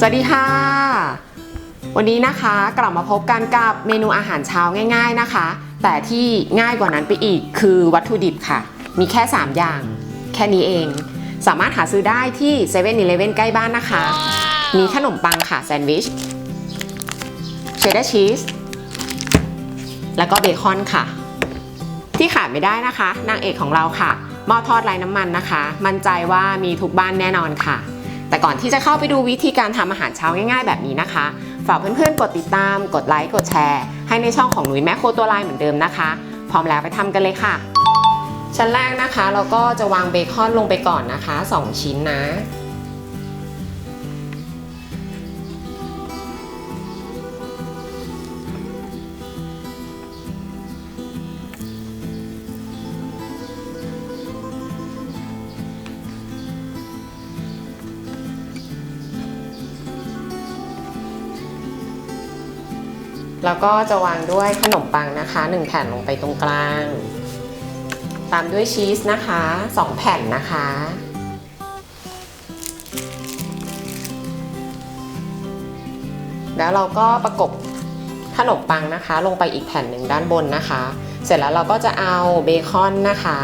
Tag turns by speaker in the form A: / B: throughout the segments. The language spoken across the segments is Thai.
A: สวัสดีค่ะ วันนี้นะคะกลับมาพบกันกับเมนูอาหารเช้าง่าย ๆนะคะ แต่ที่ง่ายกว่านั้นไปอีกคือวัตถุดิบค่ะ มีแค่ 3 อย่าง แค่นี้เอง สามารถหาซื้อได้ที่7 e เ e ่ e อใกล้บ้านนะคะ มีขนมปังค่ะแซนด์วิชเชดดาร์ชีสแล้วก็เบคอนค่ะ ที่ขาดไม่ได้นะคะ นางเอกของเราค่ะหม้อทอดไร้น้ำมันนะคะ มั่นใจว่ามีทุกบ้านแน่นอนค่ะ แต่ก่อนที่จะเข้าไปดูวิธีการทำอาหารเช้าง่ายๆ แบบนี้นะคะ ฝากเพื่อนๆ กดติดตาม กดไลค์ กดแชร์ ให้ในช่องของหนุยแม่โคตัวลายเหมือนเดิมนะคะ พร้อมแล้วไปทำกันเลยค่ะ ชั้นแรกนะคะ เราก็จะวางเบคอนลงไปก่อนนะคะ 2 ชิ้นนะ แล้วก็จะวางด้วยขนมปังนะคะ1แผ่นลงไปตรงกลาง ตามด้วยชีสนะคะ2แผ่นนะคะ แล้วเราก็ประกบขนมปังนะคะ ลงไปอีกแผ่นหนึ่งด้านบนนะคะ เสร็จแล้วเราก็จะเอาเบคอนนะคะ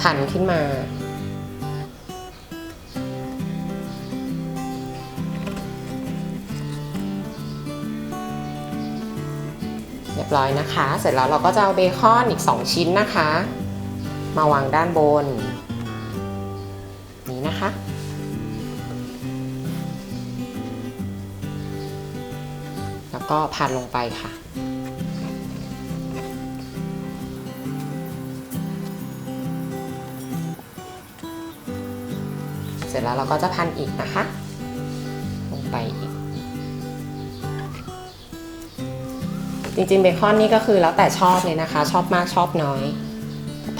A: พันขึ้นมา บร้อยนะคะ เสร็จแล้วเราก็จะเอาเบคอนอีก 2 ชิ้นนะคะ มาวางด้านบน นี้นะคะ แล้วก็พันลงไปค่ะเสร็จแล้วเราก็จะพันอีกนะคะ จริงๆเบคอนนี่ก็คือแล้วแต่ชอบเลยนะคะ ชอบมากชอบน้อย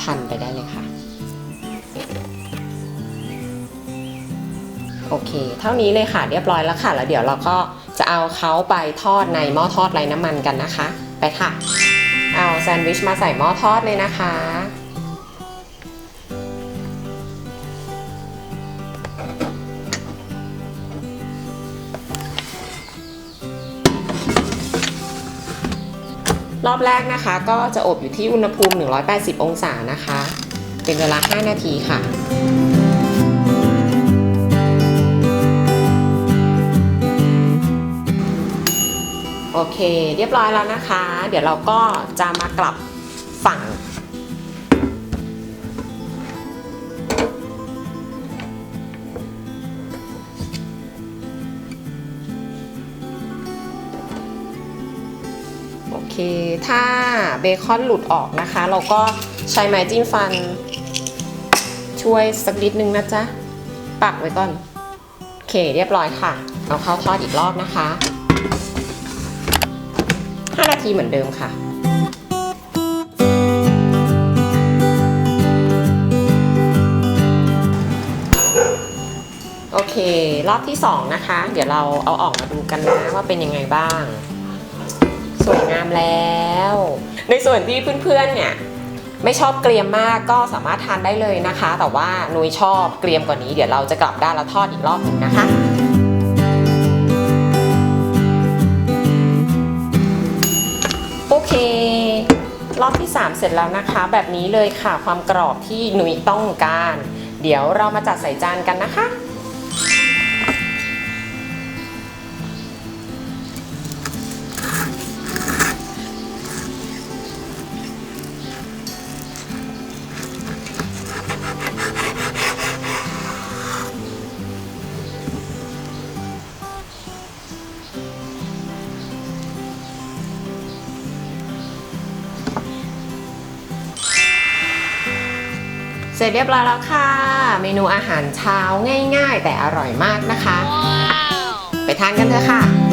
A: พันไปได้เลยค่ะ โอเค เท่านี้เลยค่ะเรียบร้อยแล้วค่ะ แล้วเดี๋ยวเราก็จะเอาเขาไปทอดในหม้อทอดไร้น้ำมันกันนะคะ ไปค่ะ เอาแซนด์วิชมาใส่หม้อทอดเลยนะคะ รอบแรกนะคะ ก็จะอบอยู่ที่อุณหภูมิ 180 องศานะคะ เป็นเวลา 5 นาทีค่ะโอเค เรียบร้อยแล้วนะคะ เดี๋ยวเราก็จะมากลับฝั่ง อเค ถ้าเบคอนหลุดออกนะคะ เราก็ใช้ไม้จิ้มฟัน ช่วยสักนิดนึงนะจ๊ะ ปักไว้ก่อน โอเค เรียบร้อยค่ะเอาเข้าทอดอีกรอบนะคะ 5 นาทีเหมือนเดิมค่ะโอเค รอบที่ 2 นะคะ เดี๋ยวเราเอาออกมาดูกันนะว่าเป็นยังไงบ้าง สวยงามแล้ว ในส่วนที่เพื่อนๆเนี่ยไม่ชอบเกรียมมากก็สามารถทานได้เลยนะคะ แต่ว่านุ้ยชอบเกรียมกว่านี้เดี๋ยวเราจะกลับด้านแล้วทอดอีกรอบหนึ่งนะคะโอเค รอบที่ 3 เสร็จแล้วนะคะ แบบนี้เลยค่ะความกรอบที่หนุยต้องการ เดี๋ยวเรามาจัดใส่จานกันนะคะ เสร็จเรียบร้อยแล้วค่ะ เมนูอาหารเช้าง่าย ๆ แต่อร่อยมากนะคะ ไปทานกันเถอะค่ะ